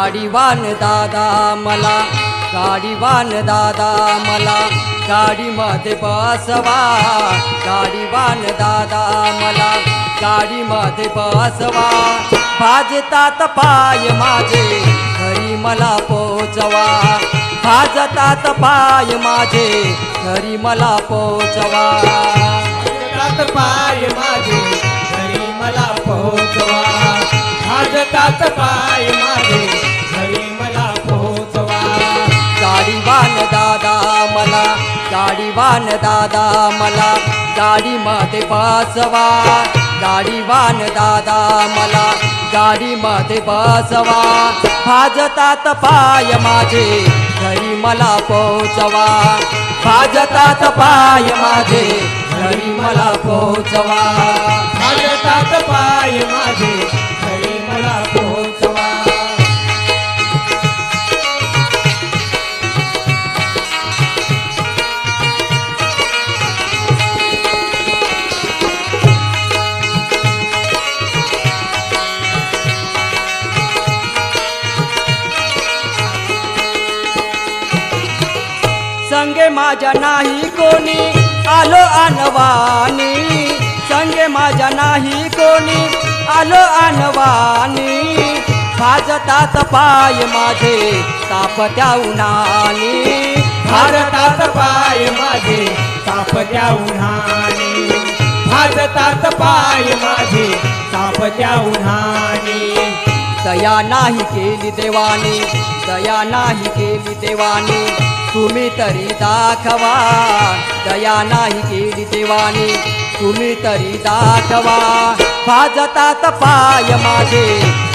गाडीवान दादा मला गाडीवान दादा मला गाडीमध्ये बसवा. गाडीवान दादा मला गाडीमध्ये बसवा. भाजतात पाय माझे घरी मला पोचवा. भाजतात पाय माझे घरी मला पोचवा. पाय माझे गाडीवान दादा मला गाडीमध्ये बसवा. गाडीवान दादा मला गाडीमध्ये बसवा. भाजतात पाय माझे घरी मला पोचवा भाजतात पाय माझे घरी मला पोचवा माझ्या नाही कोणी आलो आणवानी संगे माझ्या नाही कोणी आलो आणवानी भाजतात पाय माझे तापत्या उन्हानी. भारतात पाय माझे तापत्या उन्हानी. भारतात पाय माझे तापत्या उन्हानी. दया नाही केली देवानी दया नाही केली देवानी. तुम्ही तरी दाखवा. दया नाही केली देवानी तुम्ही तरी दाखवा. भाजतात पाय माझे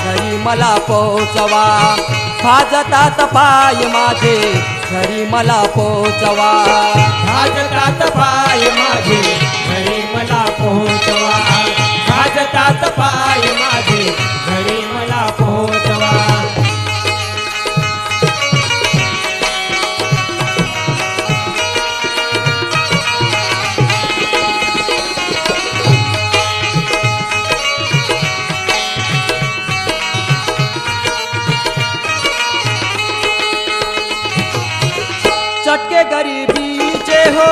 घरी मला पोचवा भाजतात पाय माझे घरी मला पोचवा भाजतात पाय माझे घरी मला पोहोचवा. भाजतात पाय माझे चटके गरिबीचे हो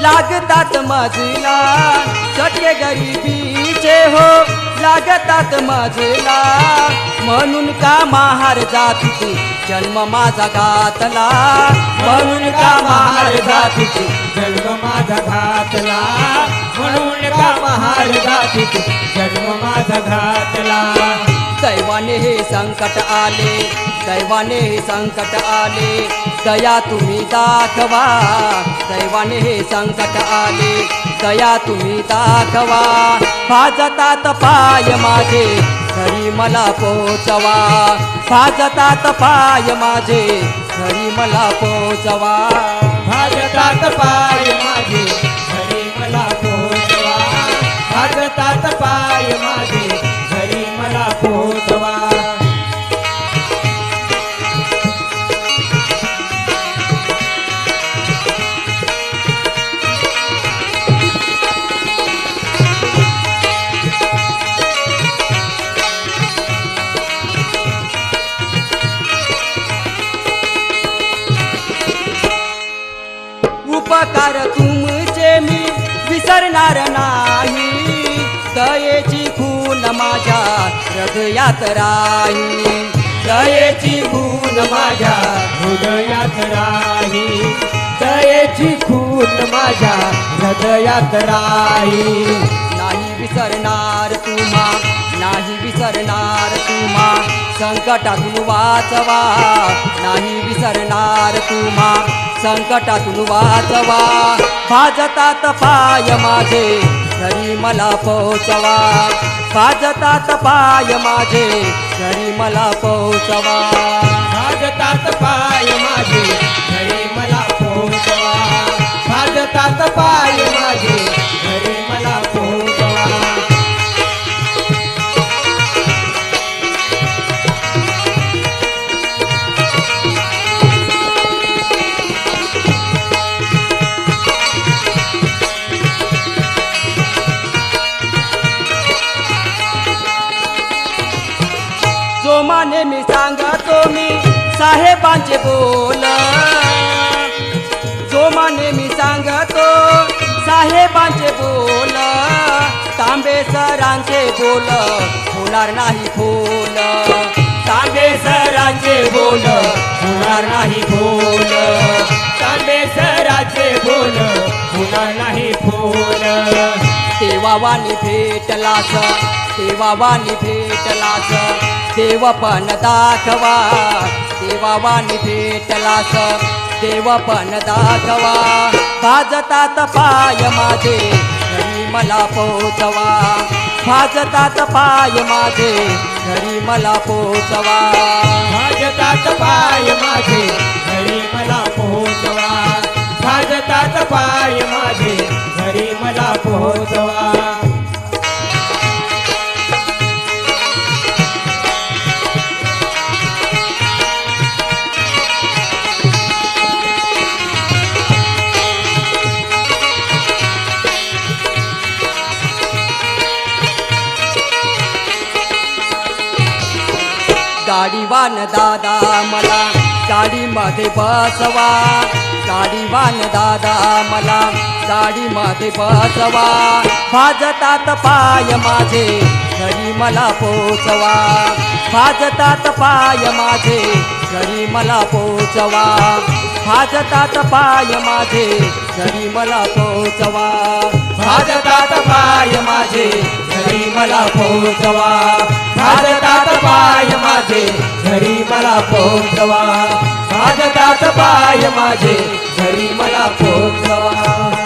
लागतात मजला चटके गरिबीचे हो लागतात मजला म्हणून का महार जातीची जन्म माझा घातला? म्हणून का महार जातीची जन्म माझा घातला? म्हणून का महार जातीत जन्म माझा घातला? दैवाने हे संकट आले दैवाने हे संकट आले. दया तुम्ही दाखवा. दैवाने हे संकट आले. दया तुम्ही दाखवा. भाजतात पाय माझे घरी मला पोचवा. भाजतात पाय माझे घरी मला पोचवा. भाजतात पाय माझे घरी मला पोचवा. भाजतात पाय माझे माझ्या हृदयात राही. दयेची खून माझ्या हृदयात राही. दयेची खून माझ्या हृदयात राही. नाही विसरणार तुम्हा नाही विसरणार तुम्हा. संकटातून वाचवा. नाही विसरणार तुम्हा संकटातून वाचवा. भाजतात पाय माझे घरी मला पोहोचवा. भाजतात पाय माझे घरी मला पोहोचवा. भाजतात पाय माझे साहेबांचे बोल. जो माने मी सांगतो साहेबांचे बोल. तांबे सरांचे बोल होणार नाही फोल तांबे सरांचे बोल होणार नाही बोल. तांबे सराचे बोल होणार नाही बोल. देवावानी वाणी भेटलास तेव्हा वाणी भेटलास देव पण दाखवा. देवावानी वाणी भेटलास देव पण दाखवा. भाजतात पाय माझे घरी मला पोचवा. भाजतात पाय माझे घरी मला पोचवा. भाजतात गाडीवान दादा मला गाडीमध्ये बसवा. गाडीवान दादा मला गाडीमध्ये बसवा. भाजतात पाय माझे घरी मला पोचवा. भाजतात पाय माझे घरी मला पोचवा. भाजतात पाय माझे घरी मला पोचवा. भाजतात पाय माझे घरी मला पोहोचवा भाजतात पाय माझे घरी मला पोहोचवा. भाजतात पाय माझे घरी मला पोहोचवा.